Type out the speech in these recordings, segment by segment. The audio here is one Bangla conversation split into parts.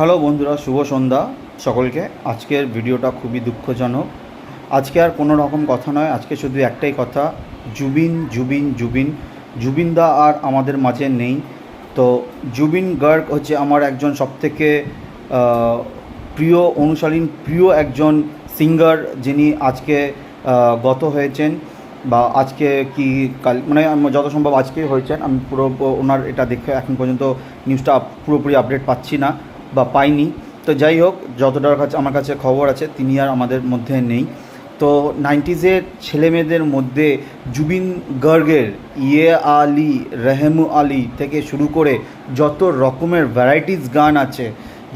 হ্যালো বন্ধুরা, শুভ সন্ধ্যা সকলকে। আজকের ভিডিওটা খুবই দুঃখজনক। আজকে আর কোনো রকম কথা নয়, আজকে শুধু একটাই কথা, জুবিন জুবিন জুবিন। জুবিনদা আর আমাদের মাঝে নেই। তো জুবিন গার্গ হচ্ছে আমার একজন সবথেকে প্রিয় অনুসারীন প্রিয় একজন সিঙ্গার যিনি আজকে গত হয়েছেন বা আজকে কি কাল মানে যত সম্ভব আজকেই হয়েছেন। আমি পুরো ওনার এটা দেখে এখন পর্যন্ত নিউজটা পুরোপুরি আপডেট পাচ্ছি না। বা পাইনি। তো যাই হোক, যতটার কাছে আমার কাছে খবর আছে, তিনি আর আমাদের মধ্যে নেই। তো নাইনটিজের ছেলেমেয়েদের মধ্যে জুবিন গার্গের ইয়ে আলি, রেহেমু আলি থেকে শুরু করে যত রকমের ভ্যারাইটিস গান আছে,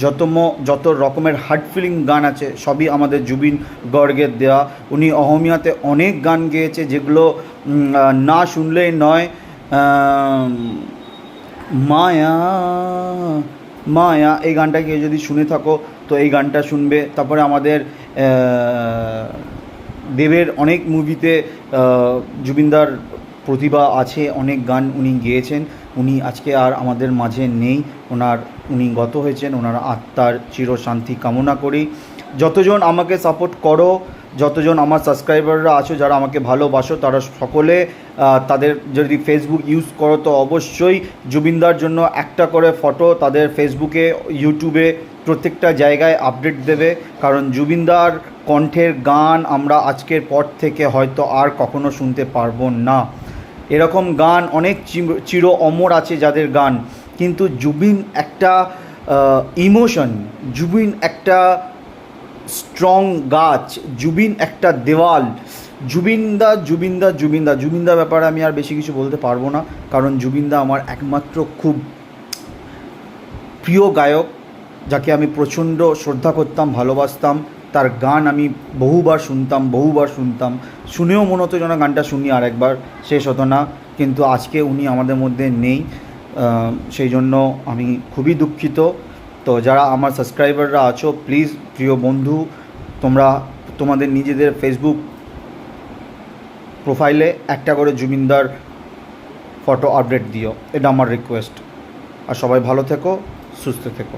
যত যত রকমের হার্ট ফিলিং গান আছে, সবই আমাদের জুবিন গর্গের দেওয়া উনি অহমিয়াতে অনেক গান গেয়েছে, যেগুলো না শুনলেই নয় মায়া মায়া এই গানটা কেউ যদি শুনে থাকো, তো এই গানটা শুনবে। তারপরে আমাদের দেবের অনেক মুভিতে জুবিনদার প্রতিভা আছে, অনেক গান উনি গেয়েছেন। উনি আজকে আর আমাদের মাঝে নেই। ওনার, উনি গত হয়েছেন, ওনার আত্মার চিরশান্তি কামনা করি। যতজন আমাকে সাপোর্ট করো, যতজন আমার সাবস্ক্রাইবাররা আছো, যারা আমাকে ভালোবাসো, তারা সকলে তাদের যদি ফেসবুক ইউজ করো, তো অবশ্যই জুবিনদার জন্য একটা করে ফটো তাদের ফেসবুকে ইউটিউবে প্রত্যেকটা জায়গায় আপডেট দেবে। কারণ জুবিনদার কণ্ঠের গান আমরা আজকের পর থেকে হয়তো আর কখনো শুনতে পারব না। এরকম গান অনেক চির- অমর আছে যাদের গান। কিন্তু জুবিন একটা ইমোশন জুবিন একটা স্ট্রং গাছ, জুবিন একটা দেওয়াল। জুবিনদা জুবিনদা জুবিনদা। জুবিনদা ব্যাপারে আমি আর বেশি কিছু বলতে পারব না, কারণ জুবিনদা আমার একমাত্র খুব প্রিয় গায়ক, যাকে আমি প্রচণ্ড শ্রদ্ধা করতাম, ভালোবাসতাম। তার গান আমি বহুবার শুনতাম বহুবার শুনতাম। শুনেও মনে হতো যেন গানটা শুনি আর একবার, শেষ হতো না। কিন্তু আজকে উনি আমাদের মধ্যে নেই। সেই জন্য আমি খুবই দুঃখিত। তো যারা আমার সাবস্ক্রাইবাররা আছো প্লিজ প্রিয় বন্ধু, তোমরা তোমাদের নিজেদের ফেসবুক প্রোফাইলে একটা করে জুমিনদার ফটো আপডেট দিও। এটা আমার রিকোয়েস্ট আর সবাই ভালো থেকো, সুস্থ থেকো।